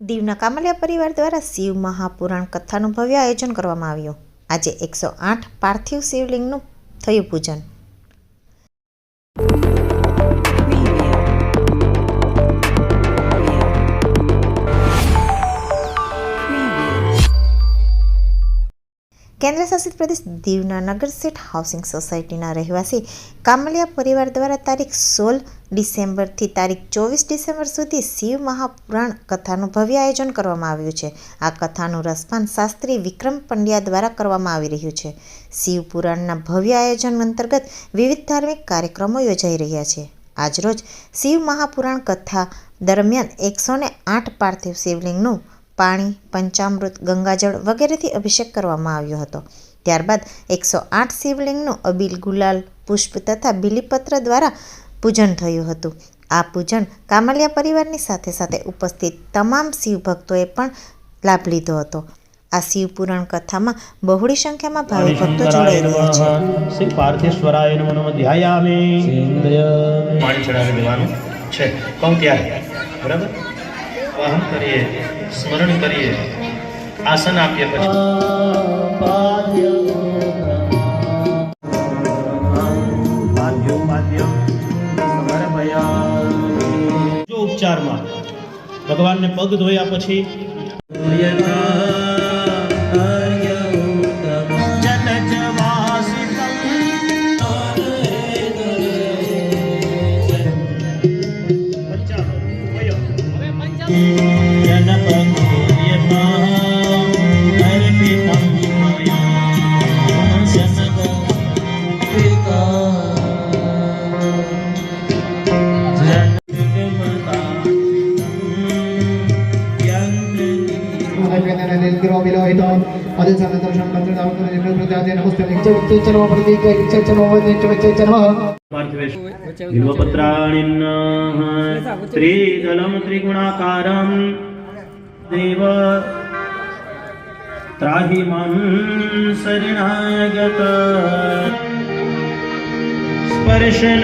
દીવના કામલિયા પરિવાર દ્વારા શિવ મહાપુરાણ કથાનું ભવ્ય આયોજન કરવામાં આવ્યું. આજે એકસો આઠ પાર્થિવ શિવલિંગનું થયું પૂજન. કેન્દ્રશાસિત પ્રદેશ દીવના નગરસેઠ હાઉસિંગ સોસાયટીના રહેવાસી કામલિયા પરિવાર દ્વારા તારીખ સોળ ડિસેમ્બરથી તારીખ ચોવીસ ડિસેમ્બર સુધી શિવ મહાપુરાણ કથાનું ભવ્ય આયોજન કરવામાં આવ્યું છે. આ કથાનું રસપાન શાસ્ત્રી વિક્રમ પંડ્યા દ્વારા કરવામાં આવી રહ્યું છે. શિવ પુરાણના ભવ્ય આયોજન અંતર્ગત વિવિધ ધાર્મિક કાર્યક્રમો યોજાઈ રહ્યા છે. આજરોજ શિવ મહાપુરાણ કથા દરમિયાન એકસો ને આઠ પાર્થિવ શિવલિંગનું પાણી પંચામૃત ગંગાજળ વગેરેથી અભિષેક કરવામાં આવ્યો હતો. ત્યારબાદ એકસો આઠ શિવલિંગનું અબીલ ગુલાલ પુષ્પ તથા બિલીપત્ર દ્વારા પૂજન થયું હતું. આ પૂજન કામલિયા પરિવારની સાથે સાથે ઉપસ્થિત તમામ શિવ ભક્તોએ પણ લાભ લીધો હતો. આ શિવ પુરાણ કથામાં બહોળી સંખ્યામાં ભાવિ ભક્તો જોડાઈ રહ્યા છે. શ્રી પાર્થેશ્વરાય નમો નમઃ. ધ્યાયામે. પાણી ચડાવી દેવાનું છે. ત્યારે. બરાબર? વાહન કરીએ સ્મરણ કરીએ આસન આપીએ પછી. ઉપચારમાં ભગવાનને પગ ધોયા પછી बिल्वपत्राणिन्नः त्रिदलं त्रिगुणाकारं देव त्राहि मां शरणागत स्पर्शन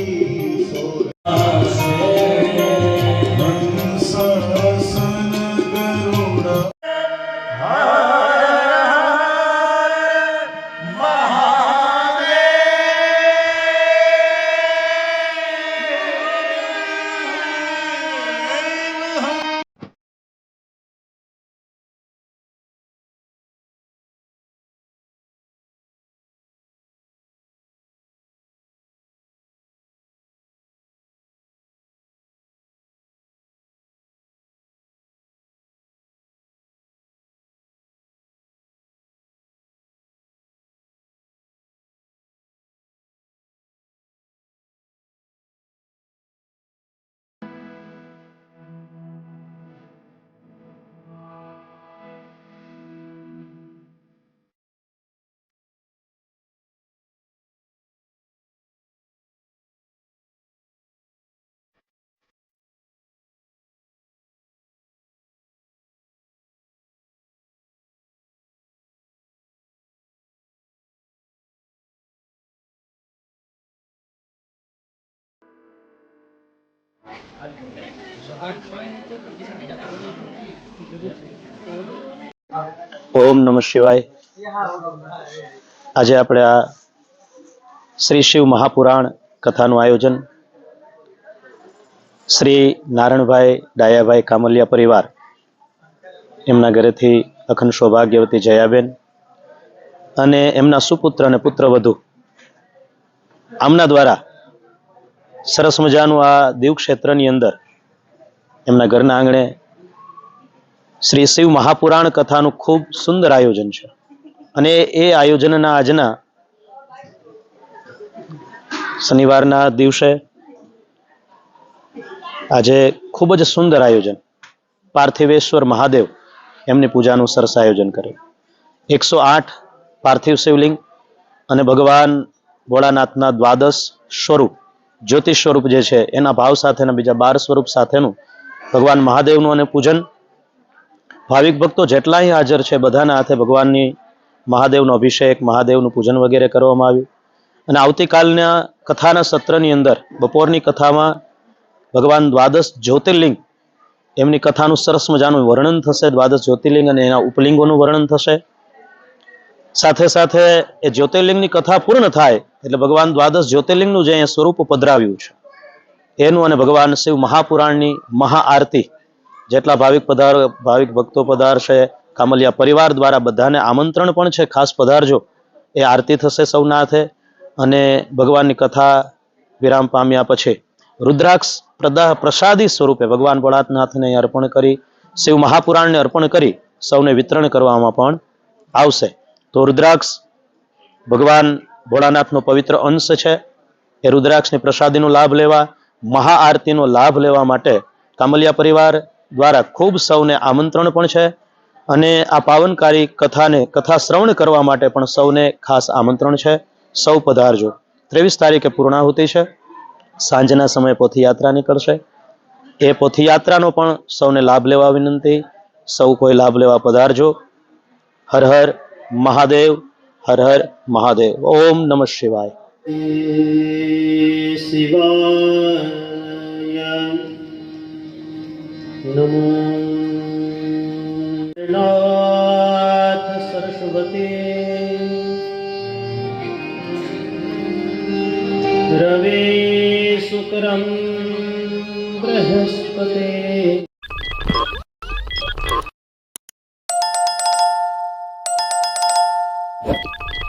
ઓમ નમ શિવાય. આજે આપણે આ શ્રી શિવ મહાપુરાણ કથાનું આયોજન શ્રી નારણભાઈ ડાયાભાઈ કામલિયા પરિવાર એમના ઘરેથી અખંડ સૌભાગ્યવતી જયાબેન અને એમના સુપુત્ર અને પુત્રવધુ આમના દ્વારા સરસ મજાનું આ દીવ અંદર એમના ઘરના આંગણે શ્રી શિવ મહાપુરાણ કથાનું ખૂબ સુંદર આયોજન છે. અને એ આયોજનના આજના શનિવારના દિવસે આજે ખૂબ જ સુંદર આયોજન. પાર્થિવેશ્વર મહાદેવ એમની પૂજાનું સરસ આયોજન કરે. એકસો આઠ પાર્થિવ શિવલિંગ અને ભગવાન ભોળાનાથના દ્વાદશ સ્વરૂપ જ્યોતિષ સ્વરૂપ જે છે, એના ભાવ સાથેના બીજા બાર સ્વરૂપ સાથેનું ભગવાન મહાદેવનું અને પૂજન. ભાવિક ભક્તો જેટલા હાજર છે, બધાના હાથે ભગવાનની મહાદેવનો અભિષેક, મહાદેવનું પૂજન વગેરે કરવામાં આવ્યું. અને આવતીકાલના કથાના સત્રની અંદર, બપોરની કથામાં ભગવાન દ્વાદશ જ્યોતિર્લિંગ, એમની કથાનું સરસ મજાનું વર્ણન થશે. દ્વાદશ જ્યોતિર્લિંગ અને એના ઉપલિંગોનું વર્ણન થશે. સાથે સાથે એ જ્યોતિર્લિંગની કથા પૂર્ણ થાય એટલે ભગવાન દ્વાદશ જ્યોતિર્લિંગનું જે અહીંયા સ્વરૂપ પધરાવ્યું છે, એનું અને ભગવાન શિવ મહાપુરાણની મહાઆરતી, જેટલા ભાવિક પધાર, ભાવિક ભક્તો પધારશે, કામલિયા પરિવાર દ્વારા બધાને આમંત્રણ પણ છે, ખાસ પધારજો, એ આરતી થશે સૌનાથે, અને ભગવાનની કથા વિરામ પામ્યા પછી રુદ્રાક્ષ પ્રદા પ્રસાદી સ્વરૂપે ભગવાન ભોળાનાથને અર્પણ કરી, શિવ મહાપુરાણને અર્પણ કરી, સૌને વિતરણ કરવામાં પણ આવશે. તો રુદ્રાક્ષ ભગવાન ભોળાનાથનો પવિત્ર અંશ છે. એ રુદ્રાક્ષની પ્રસાદીનો લાભ લેવા મહાઆરતીનો લાભ લેવા માટે કામલિયા પરિવાર દ્વારા ખૂબ સૌને આમંત્રણ પણ છે અને આ પાવનકારી કથાને કથા શ્રવણ કરવા માટે પણ સૌને ખાસ આમંત્રણ છે. સૌ પધારજો. ત્રેવીસ તારીખે પૂર્ણાહુતિ છે. સાંજના સમયે પોથીયાત્રા નીકળશે. એ પોથીયાત્રાનો પણ સૌને લાભ લેવા વિનંતી. સૌ કોઈ લાભ લેવા પધારજો. હર હર મહાદેવ. હર હર મહાદેવ ઓમ નમઃ શિવાય શિવાય નમો નાથ સરસ્વતી રવિ શુક્રમ બૃહસ્પતિ